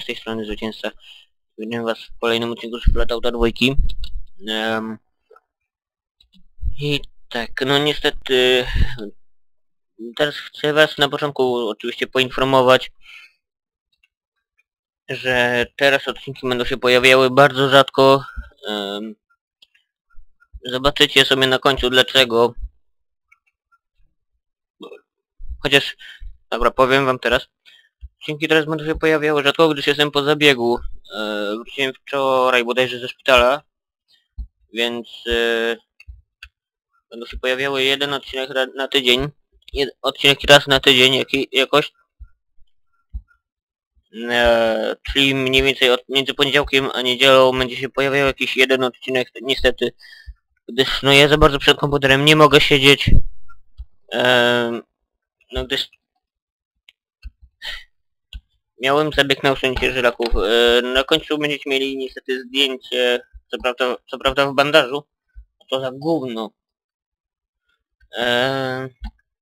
Z tej strony Zwycięzca. Witam was w kolejnym odcinku Szplatauta dwójki. Um, I tak, no niestety... Teraz chcę was na początku oczywiście poinformować, że teraz odcinki będą się pojawiały bardzo rzadko. Um, zobaczycie sobie na końcu dlaczego. Chociaż, dobra, powiem wam teraz. Odcinki teraz będą się pojawiały rzadko, gdyż jestem po zabiegu. E, wróciłem wczoraj bodajże ze szpitala, więc e, będą się pojawiały jeden odcinek na tydzień. Jed, odcinek raz na tydzień jaki, jakoś. E, czyli mniej więcej od, między poniedziałkiem a niedzielą będzie się pojawiał jakiś jeden odcinek, niestety. Gdyż no ja za bardzo przed komputerem nie mogę siedzieć. E, no gdyż Miałem zabieg na usunięcie żylaków. E, Na końcu będziecie mieli niestety zdjęcie, co prawda, co prawda w bandażu. To za gówno. E,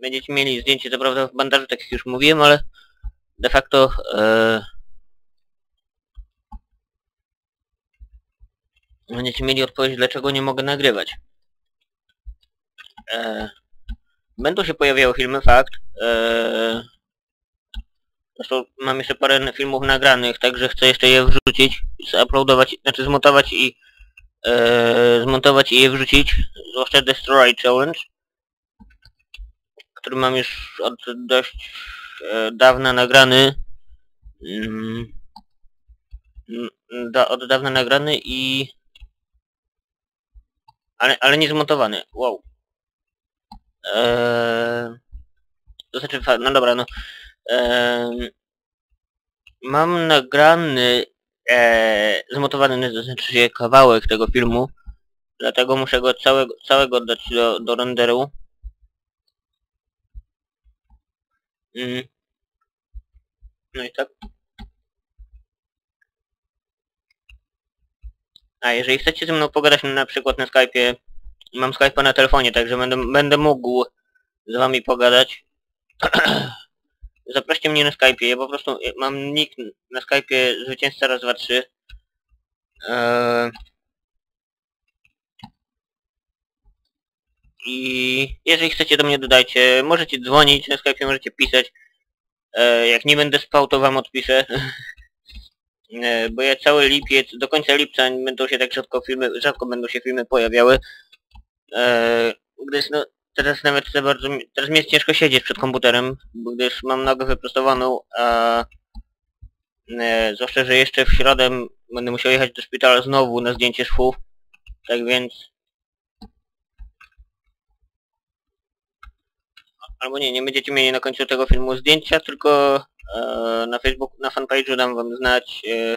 Będziecie mieli zdjęcie, co prawda w bandażu, tak jak już mówiłem, ale de facto e, będziecie mieli odpowiedź, dlaczego nie mogę nagrywać. Będą się pojawiały filmy, fakt. Zresztą mam jeszcze parę filmów nagranych, także chcę jeszcze je wrzucić, zuploadować, znaczy zmontować i e, zmontować i je wrzucić, zwłaszcza Destroy Challenge, który mam już od dość e, dawna nagrany. Mm, mm, da, od dawna nagrany i... Ale, ale nie zmontowany, wow. Eee, to znaczy, no dobra, no. Mam nagrany, e, zmontowany, to znaczy kawałek tego filmu, dlatego muszę go całego, całego oddać do, do renderu. Mm. No i tak. A jeżeli chcecie ze mną pogadać na przykład na Skype'ie, mam Skype'a na telefonie, także będę, będę mógł z wami pogadać. Zaproście mnie na Skype'ie, ja po prostu mam nick na Skype'ie zwycięzca raz, dwa, trzy. Eee... I jeżeli chcecie do mnie dodajcie, możecie dzwonić na Skype'ie, możecie pisać. Eee, jak nie będę spał, to wam odpiszę. Eee, bo ja cały lipiec, do końca lipca będą się tak rzadko filmy, rzadko będą się filmy pojawiały. Eee, gdyż no, teraz nawet bardzo, teraz mi jest ciężko siedzieć przed komputerem, gdyż mam nogę wyprostowaną, a e, zwłaszcza, że jeszcze w środę będę musiał jechać do szpitala znowu na zdjęcie szwów, tak więc... Albo nie, nie będziecie mieli na końcu tego filmu zdjęcia, tylko e, na Facebooku, na fanpage'u dam wam znać, e,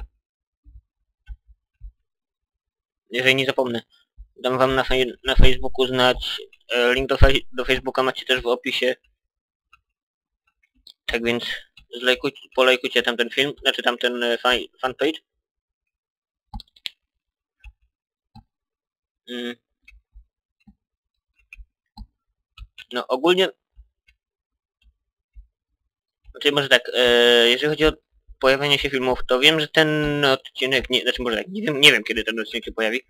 jeżeli nie zapomnę, dam wam na, na Facebooku znać Link do, do Facebooka macie też w opisie. Tak więc zlajkujcie, polajkujcie tamten film, znaczy tamten e, fan- fanpage. Mm. No ogólnie... Znaczy może tak, e, jeżeli chodzi o pojawienie się filmów, to wiem, że ten odcinek, nie, znaczy może tak, nie wiem, nie wiem kiedy ten odcinek się pojawi.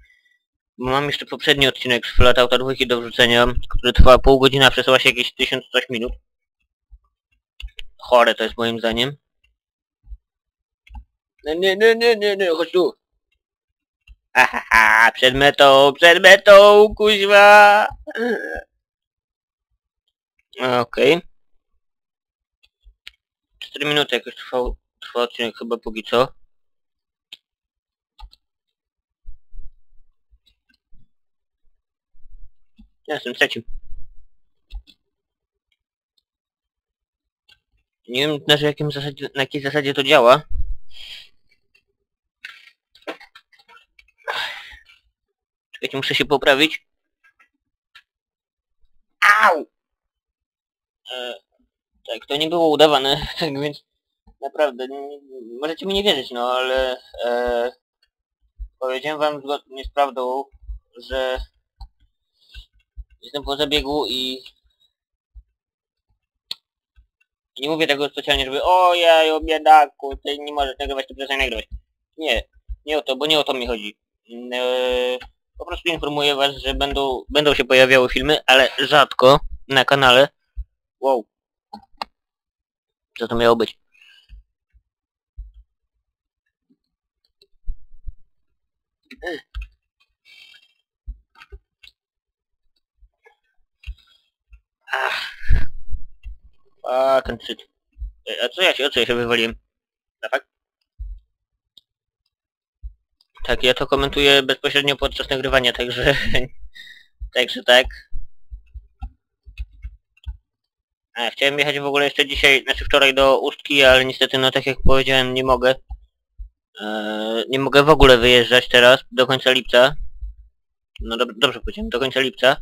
Mam jeszcze poprzedni odcinek z Flatouta dwójki do wrzucenia, który trwa pół godziny, a przesyła się jakieś 1000 coś minut. Chore to jest moim zdaniem. Nie, nie, nie, nie, nie, nie, chodź tu. Ahaha, przed metą, przed metą, kuźwa. Okej. 4 minuty jakoś trwał, trwał odcinek chyba póki co. Ja jestem trzecim. Nie wiem na jakim zasadzie, na jakiej zasadzie to działa. Czekajcie, muszę się poprawić. Au! E, tak, to nie było udawane, tak więc naprawdę, nie, możecie mi nie wierzyć, no ale e, powiedziałem wam zgodnie z prawdą, że Jestem po zabiegu i... Nie mówię tego specjalnie, żeby o ja biedaku, ty nie możesz nagrywać, to przestań nagrywać. Nie, nie o to, bo nie o to mi chodzi. Eee, po prostu informuję was, że będą, będą się pojawiały filmy, ale rzadko na kanale. Wow. Co to miało być? Ach. Fucking shit. Ej, A co ja się, o co ja się wywaliłem? Na? Tak, ja to komentuję bezpośrednio podczas nagrywania, także... także tak. A, chciałem jechać w ogóle jeszcze dzisiaj, znaczy wczoraj do Ustki, ale niestety, no tak jak powiedziałem, nie mogę. Eee, nie mogę w ogóle wyjeżdżać teraz, do końca lipca. No dob dobrze powiedziałem, do końca lipca.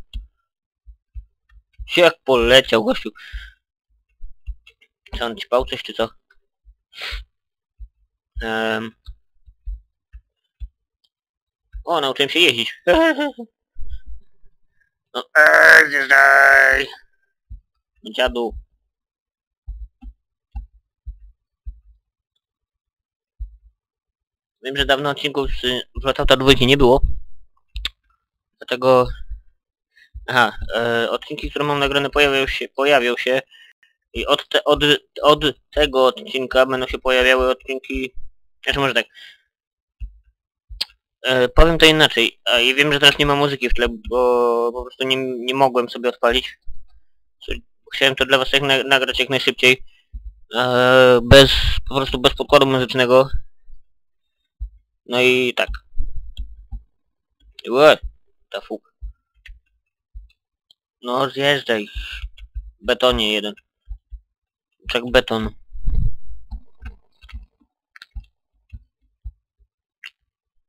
Jak poleciał gościu. Co on ćpał coś czy co? Um. O, nauczyłem się jeździć. No, eee, zjeżdżaj! Dziadu. Wiem, że dawno odcinków z Wrotauta dwójki nie było. Dlatego... Aha, e, odcinki, które mam nagrane pojawią się, pojawią się i od, te, od, od tego odcinka będą się pojawiały odcinki... Znaczy może tak. E, powiem to inaczej. A, I wiem, że teraz nie ma muzyki w tle, bo po prostu nie, nie mogłem sobie odpalić. Chciałem to dla was jak na, nagrać jak najszybciej. E, bez, po prostu bez podkładu muzycznego. No i tak. Łe, ta fuka. No zjeżdżaj. Betonie jeden. Czek beton.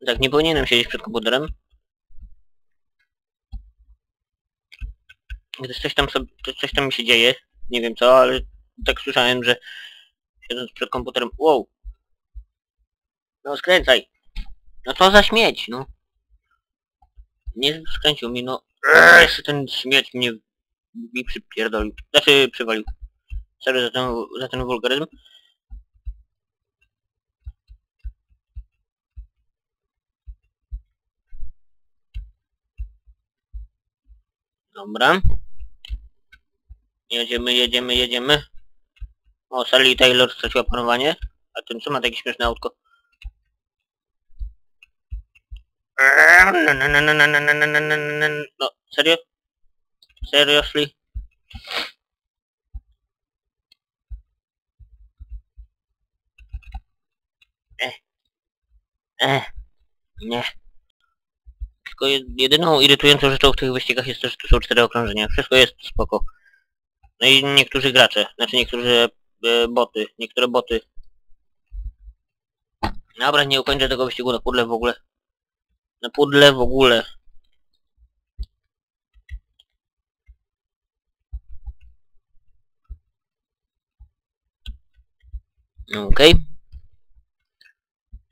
Tak, nie powinienem siedzieć przed komputerem. Gdyż coś tam sobie, coś tam mi się dzieje. Nie wiem co, ale tak słyszałem, że siedząc przed komputerem... Wow! No skręcaj! No co za śmieć, no. Nie skręcił mi, no. Eee, jeszcze ten śmieć mnie mi przypierdolił. Znaczy przywalił. Sorry za ten, za ten wulgaryzm. Dobra. Jedziemy, jedziemy, jedziemy. O, Sally Taylor straciła panowanie. A ten co ma takie śmieszne autko? No, serio? Seriously? Eh. Eh. Nie. Tylko jed- jedyną irytującą rzeczą w tych wyścigach jest to, że tu są cztery okrążenia. Wszystko jest spoko. No i niektórzy gracze, znaczy niektórzy e, boty, niektóre boty. Dobra, nie ukończę tego wyścigu na pudle w ogóle. Na pudle w ogóle. Okej.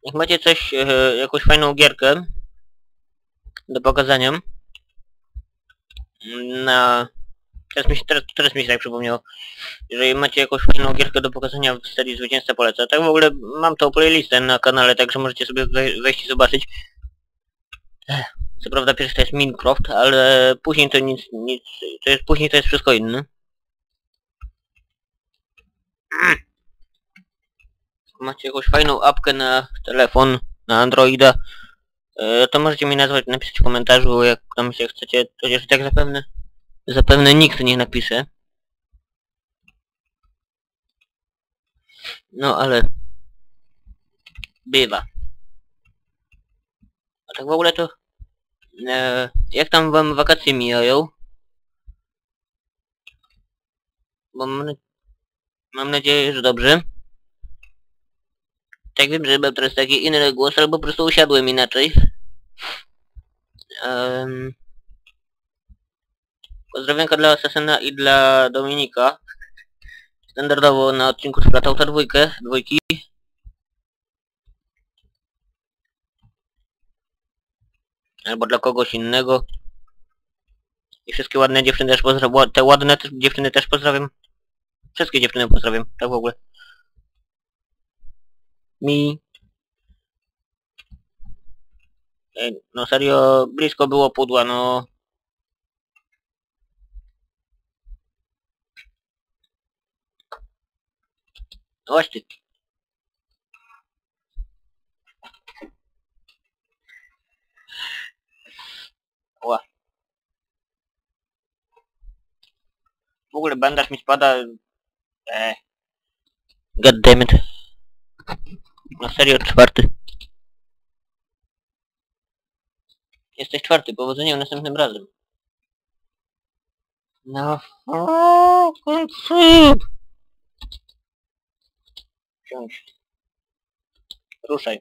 Jak macie coś, e, jakąś fajną gierkę do pokazania na... Teraz mi się, teraz, teraz mi się tak przypomniało. Jeżeli macie jakąś fajną gierkę do pokazania w serii Zwycięzca polecę. Tak w ogóle mam tą playlistę na kanale, także możecie sobie wej- wejść i zobaczyć. Ech, Co prawda pierwszy to jest Minecraft, ale później to nic, nic, to jest, później to jest wszystko inne. Mm. Macie jakąś fajną apkę na telefon, na Androida, e, to możecie mi nazwać, napisać w komentarzu, jak tam się chcecie, chociaż tak zapewne, zapewne nikt nie napisze. No ale... Bywa. A tak w ogóle to... E, jak tam wam wakacje mijają? Bo mam, mam nadzieję, że dobrze. Tak wiem, że mam teraz taki inny głos, albo po prostu usiadłem inaczej. Um, pozdrowionka dla Asasyna i dla Dominika. Standardowo na odcinku z Flatauta dwójkę, dwójki. Albo dla kogoś innego. I wszystkie ładne dziewczyny też pozdrawiam. Te ładne dziewczyny też pozdrawiam. Wszystkie dziewczyny pozdrawiam, tak w ogóle. Mi. No serio, blisko było pudła, no. Chodź. Ła. W ogóle bandaż mi spada. Eee. God damn it. Serio czwarty. Jesteś czwarty, powodzenia następnym razem. No. Wsiądź. Ruszaj.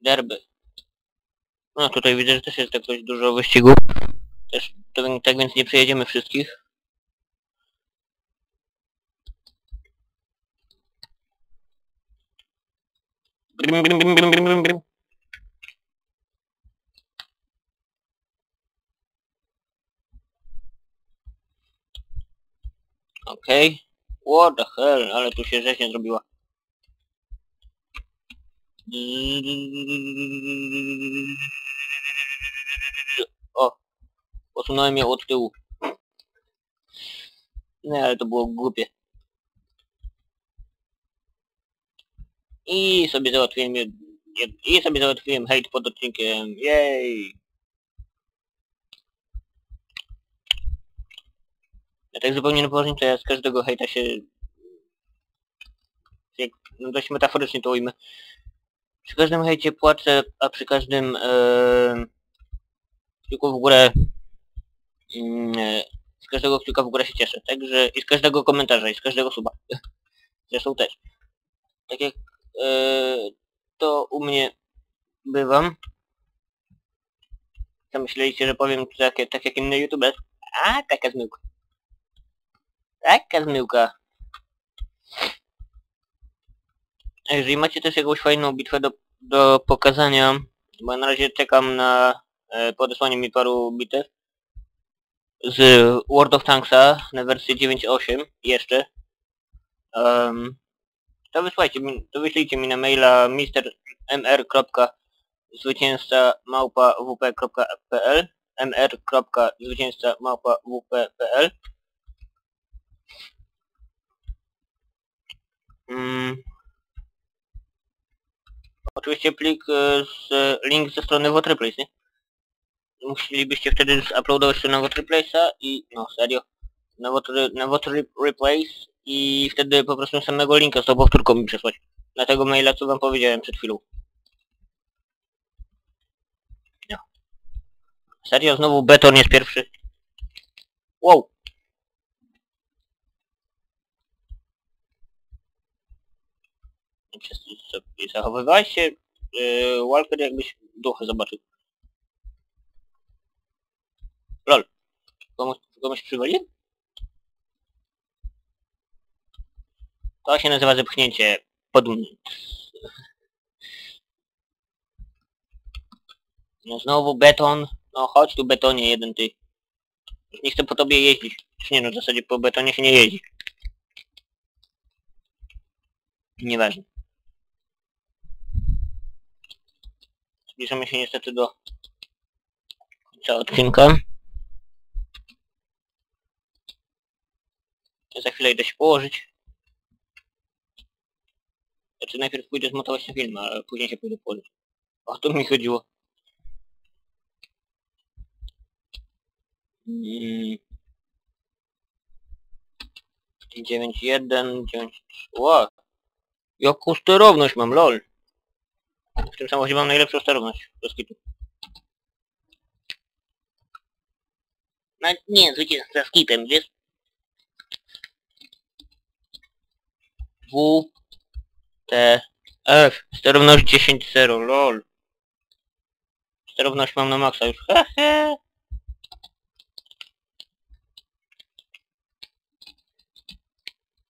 Derby. No tutaj widzę, że też jest jakoś dużo wyścigów. Też to, tak więc nie przejedziemy wszystkich. Okej. Okay. What the hell, ale tu się rzeźnia zrobiła. O! Posunąłem ją od tyłu. Nie, ale to było głupie. I sobie załatwiłem i sobie załatwiłem hejt pod odcinkiem. Jej! Ja tak zupełnie poważnie to ja z każdego hejta się... Jak, no dość metaforycznie to ujmę. Przy każdym hejcie płaczę, a przy każdym... E, kciuku w górę... e, z każdego kciuka w górę się cieszę. Także i z każdego komentarza, i z każdego suba. Zresztą też. Tak jak to u mnie bywam. To myśleliście, że powiem tak, tak jak inny youtuber? A, taka zmyłka. Taka zmyłka. Jeżeli macie też jakąś fajną bitwę do, do pokazania, bo na razie czekam na e, podesłanie mi paru bitew z World of Tanksa na wersję 9.8 jeszcze. Um, to wysłajcie mi, to wyślijcie mi na maila mr.mr. małpa wp.pl mr.zwycięzca małpa wp.pl Mm. Oczywiście plik e, z link ze strony Waterplace, nie? Musielibyście wtedy uploadować to na Waterplace'a i no serio na Water, na Waterplace i wtedy po prostu samego linka z tą powtórką mi przesłać. Na tego maila co wam powiedziałem przed chwilą. No. Serio znowu beton jest pierwszy. Wow. Zachowywałeś się yy, Walker jakbyś duchy zobaczył. Lol. Komuś, komuś przywaliłem? To się nazywa zepchnięcie pod. No znowu beton. No chodź tu betonie jeden ty. Już nie chcę po tobie jeździć. Nie no w zasadzie po betonie się nie jeździ. Nieważne. Zbliżamy się niestety do końca odcinka. Ja za chwilę idę się położyć. Znaczy najpierw pójdę zmontować ten film, ale później się pójdę położyć. O to mi chodziło. Mm. 9.1, 9... Ło! Jaką sterowność mam, lol! W tym samochodzie mam najlepszą sterowność. Bez kitu. No nie, zwycięzca z kitem, wiesz? T... F. Sterowność 10.0, lol. Sterowność mam na maksa już. Hehe.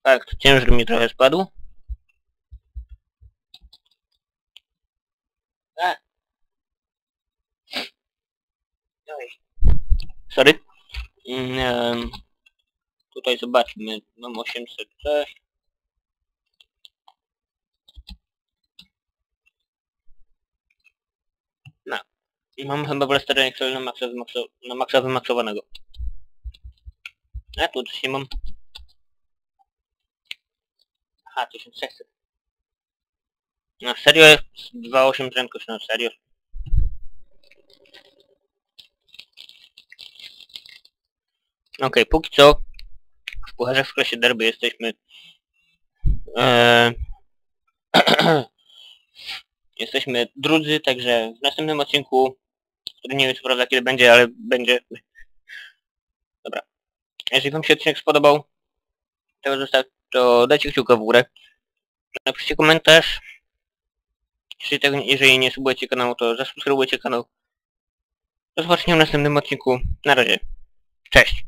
Tak, ciężar mi trochę spadł. A. Oj. Sorry. Em, Tutaj zobaczmy, mam 800 coś. No. I mam chyba Blaster Excel na maksa, na wymaksowanego. A tu coś nie mam. Aha, 1600. Na serio jest 2.8 prędkość, na serio. Okej, póki co w Pucharze w klasie derby jesteśmy... Eee, jesteśmy drudzy, także w następnym odcinku, który nie wiem co prawda kiedy będzie, ale będzie... Dobra. Jeżeli wam się odcinek spodobał, to, zostaw, to dajcie kciuka w górę. Napiszcie komentarz. Jeżeli, tego, jeżeli nie subujecie kanału, to zasubskrybujcie kanał. Do zobaczenia w następnym odcinku. Na razie. Cześć.